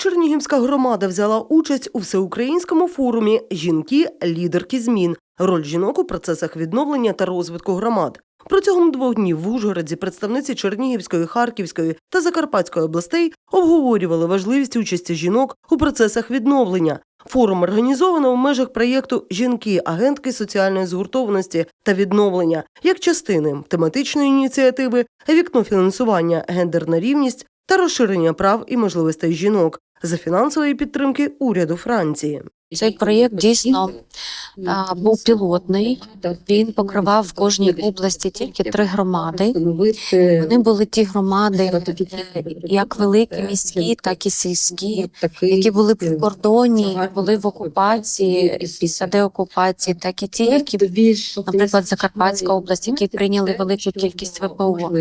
Чернігівська громада взяла участь у всеукраїнському форумі Жінки лідерки змін. Роль жінок у процесах відновлення та розвитку громад. Протягом двох днів в Ужгороді представниці Чернігівської, Харківської та Закарпатської областей обговорювали важливість участі жінок у процесах відновлення. Форум організовано в межах проєкту Жінки агентки соціальної згуртованості та відновлення як частини тематичної ініціативи Вікно фінансування, гендерна рівність та розширення прав і можливостей жінок за фінансової підтримки уряду Франції. Цей проєкт дійсно був пілотний. Він покривав в кожній області тільки три громади. Вони були ті громади, як великі міські, так і сільські, які були в кордоні, були в окупації після деокупації, так і ті, які, наприклад, Закарпатська область, які прийняли велику кількість ВПО.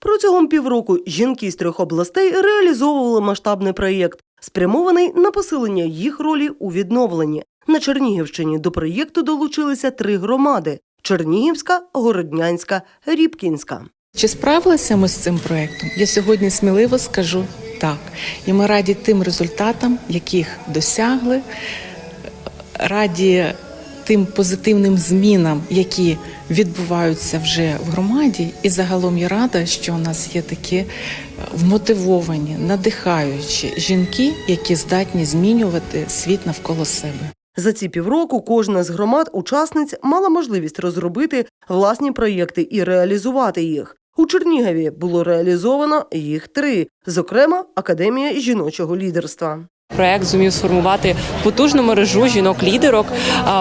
Протягом півроку жінки з трьох областей реалізовували масштабний проєкт, спрямований на посилення їх ролі у відновленні. На Чернігівщині до проєкту долучилися три громади: Чернігівська, Городнянська, Рібкінська. Чи справилися ми з цим проектом? Я сьогодні сміливо скажу так. І ми раді тим результатам, яких досягли, раді тим позитивним змінам, які відбуваються вже в громаді. І загалом я рада, що у нас є такі е, вмотивовані, надихаючі жінки, які здатні змінювати світ навколо себе. За ці півроку кожна з громад-учасниць мала можливість розробити власні проєкти і реалізувати їх. У Чернігові було реалізовано їх три, зокрема Академія жіночого лідерства. Проект зумів сформувати потужну мережу жінок-лідерок,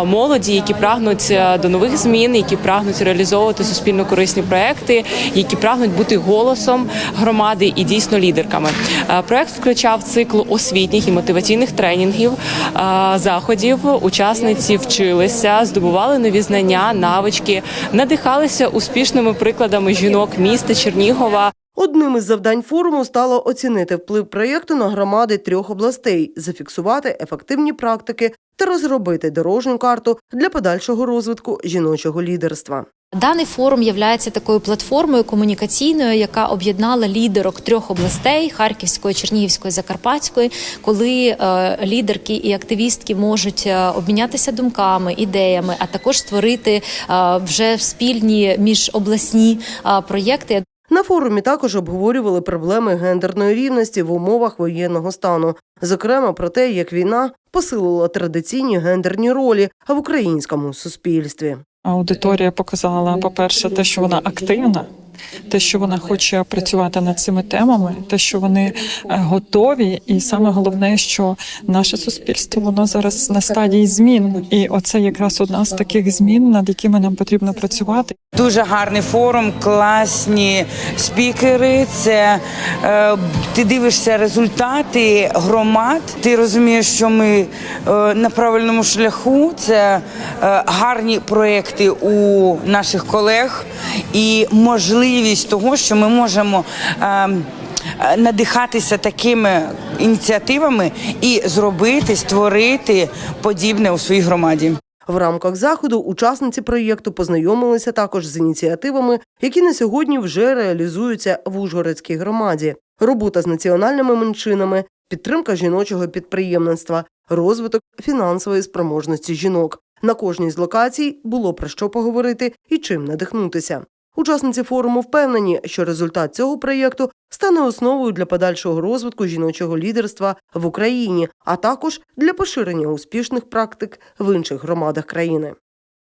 молоді, які прагнуть е, до нових змін, які прагнуть реалізовувати суспільно корисні проекти, які прагнуть бути голосом громади і дійсно лідерками. Е, Проект включав цикл освітніх і мотиваційних тренінгів, е, заходів. Учасниці вчилися, здобували нові знання, навички, надихалися успішними прикладами жінок міста Чернігова. Одним із завдань форуму стало оцінити вплив проєкту на громади трьох областей, зафіксувати ефективні практики та розробити дорожню карту для подальшого розвитку жіночого лідерства. Даний форум є такою платформою комунікаційною, яка об'єднала лідерок трьох областей Харківської, Чернігівської, Закарпатської, коли е, лідерки і активістки можуть е, обмінятися думками, ідеями, а також створити е, вже спільні міжобласні проєкти. На форумі також обговорювали проблеми гендерної рівності в умовах воєнного стану, зокрема про те, як війна посилила традиційні гендерні ролі в українському суспільстві. Аудиторія показала, по-перше, те, що вона активна, те, що вона хоче працювати над цими темами, те, що вони е, готові, і саме головне, що наше суспільство воно зараз на стадії змін, і оце якраз одна з таких змін, над якими нам потрібно працювати. Дуже гарний форум, класні спікери. Це е, ти дивишся результати громад. Ти розумієш, що ми е, на правильному шляху. Це е, гарні проекти у наших колег і можливість того, що ми можемо. Е, е, Надихатися такими ініціативами і зробити, створити подібне у своїй громаді. В рамках заходу учасниці проєкту познайомилися також з ініціативами, які на сьогодні вже реалізуються в Ужгородській громаді: робота з національними меншинами, підтримка жіночого підприємництва, розвиток фінансової спроможності жінок. На кожній з локацій було про що поговорити і чим надихнутися. Учасниці форуму впевнені, що результат цього проєкту стане основою для подальшого розвитку жіночого лідерства в Україні, а також для поширення успішних практик в інших громадах країни.